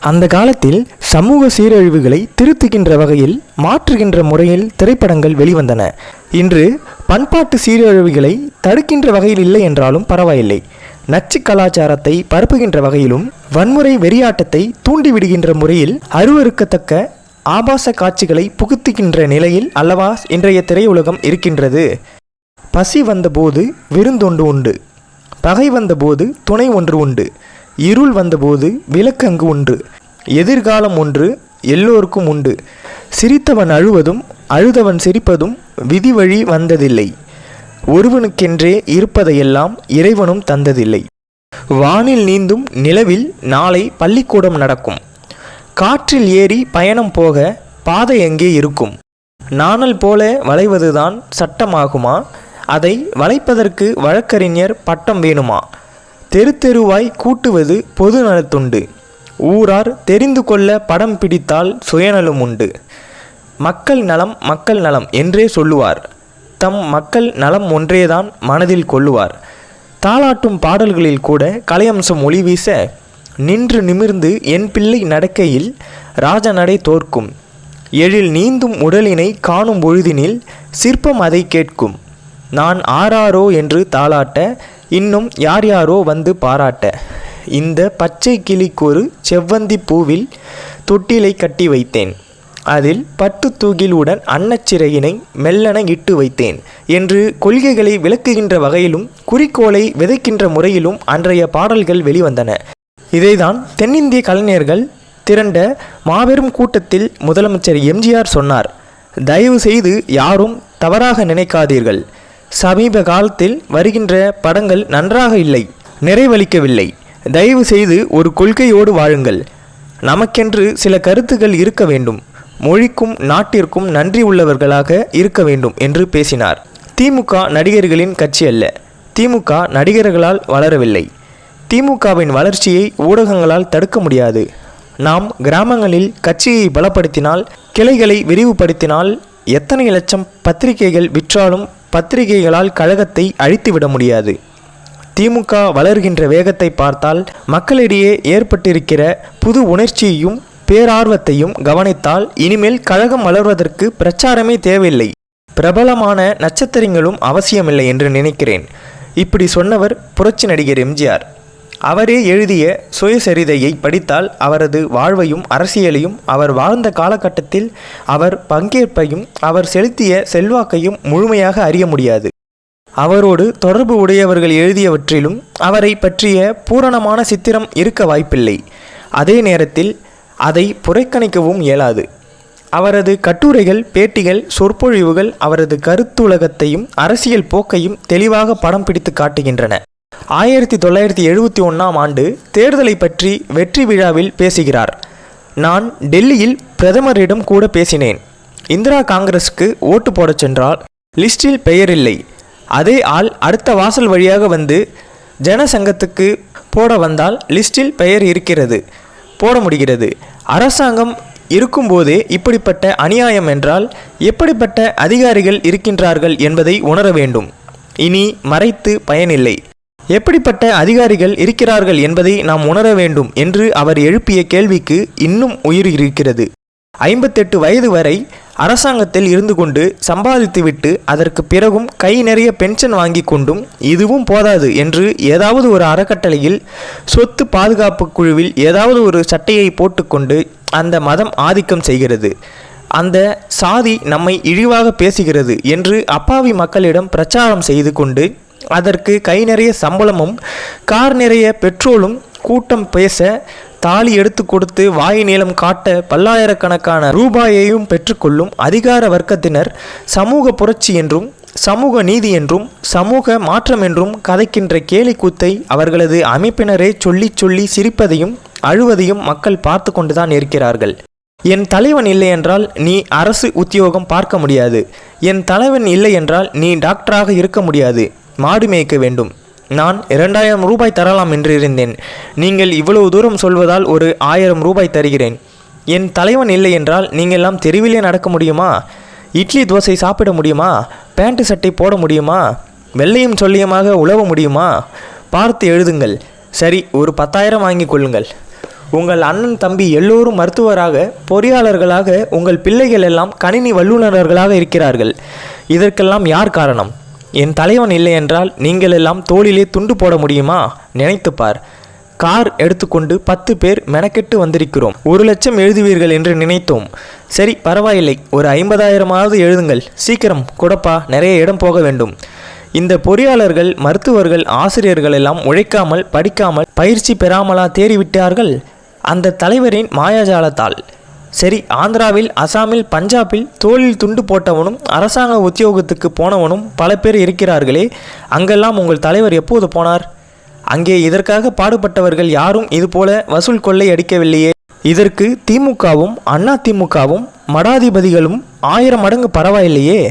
அந்த காலத்தில் சமூக சீரழிவுகளை திருத்துகின்ற வகையில் மாற்றுகின்ற முறையில் திரைப்படங்கள் வெளிவந்தன. இன்று பண்பாட்டு சீரழிவுகளை தடுக்கின்ற வகையில் இல்லை என்றாலும் பரவாயில்லை. நச்சு கலாச்சாரத்தை பரப்புகின்ற வகையிலும் வன்முறை வெறியாட்டத்தை தூண்டிவிடுகின்ற முறையில் அருவறுக்கத்தக்க ஆபாச காட்சிகளை புகுத்துகின்ற நிலையில் அல்லவா இன்றைய திரையுலகம் இருக்கின்றது. பசி வந்தபோது விருந்தொன்று உண்டு. பகை வந்தபோது துணை ஒன்று உண்டு. இருள் வந்தபோது விளக்கு அங்கு உண்டு. எதிர்காலம் ஒன்று எல்லோருக்கும் உண்டு. சிரித்தவன் அழுவதும் அழுதவன் சிரிப்பதும் விதி வழி வந்ததில்லை. ஒருவனுக்கென்றே இருப்பதையெல்லாம் இறைவனும் தந்ததில்லை. வானில் நீந்தும் நிலவில் நாளை பள்ளிக்கூடம் நடக்கும். காற்றில் ஏறி பயணம் போக பாதை எங்கே இருக்கும்? நாணல் போல வளைவதுதான் சட்டமாகுமா? அதை வளைப்பதற்கு வழக்கறிஞர் பட்டம் வேணுமா? தெரு தெருவாய் கூட்டுவது பொது நலத்துண்டு. ஊரார் தெரிந்து கொள்ள படம் பிடித்தால் சுயநலம் உண்டு மக்கள் நலம் மக்கள் நலம் என்றே சொல்லுவார். தம் மக்கள் நலம் ஒன்றேதான் மனதில் கொள்ளுவார். தாளாட்டும் பாடல்களில் கூட கலையம்சம் ஒளி வீச நின்று நிமிர்ந்து என் பிள்ளை நடக்கையில் ராஜநடை தோற்கும். எழில் நீந்தும் உடலினை காணும் பொழுதினில் சிற்பம் அதை கேட்கும். நான் ஆராரோ என்று தாளாட்ட இன்னும் யார் யாரோ வந்து பாராட்ட. இந்த பச்சை கிளிக்கொரு செவ்வந்தி பூவில் தொட்டிலை கட்டி வைத்தேன். அதில் பட்டு தூகிலுடன் அன்னச்சிறையினை மெல்லன இட்டு வைத்தேன் என்று கொள்கைகளை விளக்குகின்ற வகையிலும் குறிக்கோளை விதைக்கின்ற முறையிலும் அன்றைய பாடல்கள் வெளிவந்தன. இதைதான் தென்னிந்திய கலைஞர்கள் திரண்ட மாபெரும் கூட்டத்தில் முதலமைச்சர் எம்ஜிஆர் சொன்னார். தயவு செய்து யாரும் தவறாக நினைக்காதீர்கள். சமீப காலத்தில் வருகின்ற படங்கள் நன்றாக இல்லை நிறைவளிக்கவில்லை. தயவு செய்து ஒரு கொள்கையோடு வாழுங்கள். நமக்கென்று சில கருத்துக்கள் இருக்க வேண்டும். மொழிக்கும் நாட்டிற்கும் நன்றி உள்ளவர்களாக இருக்க வேண்டும் என்று பேசினார். திமுக நடிகர்களின் கட்சி அல்ல. திமுக நடிகர்களால் வளரவில்லை. திமுகவின் வளர்ச்சியை ஊடகங்களால் தடுக்க முடியாது. நாம் கிராமங்களில் கட்சியை பலப்படுத்தினால் கிளைகளை விரிவுபடுத்தினால் எத்தனை லட்சம் பத்திரிகைகள் விற்றாலும் பத்திரிகைகளால் கழகத்தை அழித்துவிட முடியாது. திமுக வளர்கின்ற வேகத்தை பார்த்தால் மக்களிடையே ஏற்பட்டிருக்கிற புது உணர்ச்சியையும் பேரார்வத்தையும் கவனித்தால் இனிமேல் கழகம் வளர்வதற்கு பிரச்சாரமே தேவையில்லை. பிரபலமான நட்சத்திரங்களும் அவசியமில்லை என்று நினைக்கிறேன். இப்படி சொன்னவர் புரட்சி நடிகர் எம்ஜிஆர் அவரே எழுதிய சுயசரிதையை படித்தால் அவரது வாழ்வையும் அரசியலையும் அவர் வாழ்ந்த காலகட்டத்தில் அவர் பங்கேற்பையும் அவர் செலுத்திய செல்வாக்கையும் முழுமையாக அறிய முடியாது. அவரோடு தொடர்பு உடையவர்கள் எழுதியவற்றிலும் அவரை பற்றிய பூரணமான சித்திரம் இருக்க வாய்ப்பில்லை. அதே நேரத்தில் அதை புறக்கணிக்கவும் இயலாது. அவரது கட்டுரைகள் பேட்டிகள் சொற்பொழிவுகள் அவரது கருத்துலகத்தையும் அரசியல் போக்கையும் தெளிவாக படம் பிடித்து காட்டுகின்றன. ஆயிரத்தி தொள்ளாயிரத்தி எழுபத்தி ஒன்றாம் ஆண்டு தேர்தலை பற்றி வெற்றி விழாவில் பேசுகிறார். நான் டெல்லியில் பிரதமரிடம் கூட பேசினேன். இந்திரா காங்கிரஸுக்கு ஓட்டு போடச் சென்றால் லிஸ்டில் பெயர் இல்லை அதே ஆள் அடுத்த வாசல் வழியாக வந்து ஜனசங்கத்துக்கு போட வந்தால் லிஸ்டில் பெயர் இருக்கிறது போட முடிகிறது. அரசாங்கம் இருக்கும்போதே இப்படிப்பட்ட அநியாயம் என்றால் எப்படிப்பட்ட அதிகாரிகள் இருக்கின்றார்கள் என்பதை உணர வேண்டும். இனி மறைத்து பயனில்லை. எப்படிப்பட்ட அதிகாரிகள் இருக்கிறார்கள் என்பதை நாம் உணர வேண்டும் என்று அவர் எழுப்பிய கேள்விக்கு இன்னும் உயிர் இருக்கிறது. ஐம்பத்தெட்டு வயது வரை அரசாங்கத்தில் இருந்து கொண்டு சம்பாதித்துவிட்டு அதற்கு பிறகும் கை நிறைய பென்ஷன் வாங்கி கொண்டும் இதுவும் போதாது என்று ஏதாவது ஒரு அறக்கட்டளையில் சொத்து பாதுகாப்பு குழுவில் ஏதாவது ஒரு சட்டையை போட்டுக்கொண்டு அந்த மதம் ஆதிக்கம் செய்கிறது. அந்த சாதி நம்மை இழிவாக பேசுகிறது என்று அப்பாவி மக்களிடம் பிரச்சாரம் செய்து கொண்டு அதற்கு கை நிறைய சம்பளமும் கார் நிறைய பெட்ரோலும் கூட்டம் பேச தாலி எடுத்து கொடுத்து வாய் நீளம் காட்ட பல்லாயிரக்கணக்கான ரூபாயையும் பெற்றுக்கொள்ளும் அதிகார வர்க்கத்தினர் சமூக புரட்சி என்றும் சமூக நீதி என்றும் சமூக மாற்றம் என்றும் கதைக்கின்ற கேலிக்கூத்தை அவர்களது அமைப்பினரே சொல்லிச் சொல்லி சிரிப்பதையும் அழுவதையும் மக்கள் பார்த்து கொண்டுதான் இருக்கிறார்கள். என் தலைவன் இல்லை என்றால் நீ அரசு உத்தியோகம் பார்க்க முடியாது. என் தலைவன் இல்லை என்றால் நீ டாக்டராக இருக்க முடியாது. மாடு மேய்க்க வேண்டும். நான் இரண்டாயிரம் ரூபாய் தரலாம் என்றிருந்தேன் நீங்கள் இவ்வளவு தூரம் சொல்வதால் ஒரு ஆயிரம் ரூபாய் தருகிறேன். என் தலைவன் இல்லை என்றால் நீங்கள்லாம் தெருவிலே நடக்க முடியுமா? இட்லி தோசை சாப்பிட முடியுமா? பேண்ட் சட்டை போட முடியுமா? வெள்ளையும் சொல்லியமாக உழவ முடியுமா? பார்த்து எழுதுங்கள். சரி ஒரு பத்தாயிரம் வாங்கிக் கொள்ளுங்கள். உங்கள் அண்ணன் தம்பி எல்லோரும் மருத்துவராக பொறியாளர்களாக உங்கள் பிள்ளைகள் எல்லாம் கணினி வல்லுநர்களாக இருக்கிறார்கள். இதற்கெல்லாம் யார் காரணம்? என் தலைவன் இல்லை என்றால் நீங்கள் எல்லாம் தோளிலே துண்டு போட முடியுமா? நினைத்துப்பார் கார் எடுத்துக்கொண்டு பத்து பேர் மெனக்கெட்டு வந்திருக்கிறோம். ஒரு லட்சம் எழுதுவீர்கள் என்று நினைத்தோம். சரி பரவாயில்லை. ஒரு ஐம்பதாயிரமாவது எழுதுங்கள். சீக்கிரம் கொடப்பா நிறைய இடம் போக வேண்டும். இந்த பொறியாளர்கள் மருத்துவர்கள் ஆசிரியர்கள் எல்லாம் உழைக்காமல் படிக்காமல் பயிற்சி பெறாமலா தேறிவிட்டார்கள்? அந்த தலைவரின் மாயாஜாலத்தால். சரி ஆந்திராவில் அசாமில் பஞ்சாபில் தோளில் துண்டு போட்டவனும் அரசாங்க உத்தியோகத்துக்கு போனவனும் பல பேர் இருக்கிறார்களே. அங்கெல்லாம் உங்கள் தலைவர் எப்போது போனார்? அங்கே இதற்காக பாடுபட்டவர்கள் யாரும் இதுபோல வசூல் கொள்ளை அடிக்கவில்லையே. இதற்கு திமுகவும் அண்ணா திமுகவும் மடாதிபதிகளும் ஆயிரம் மடங்கு பரவாயில்லையே.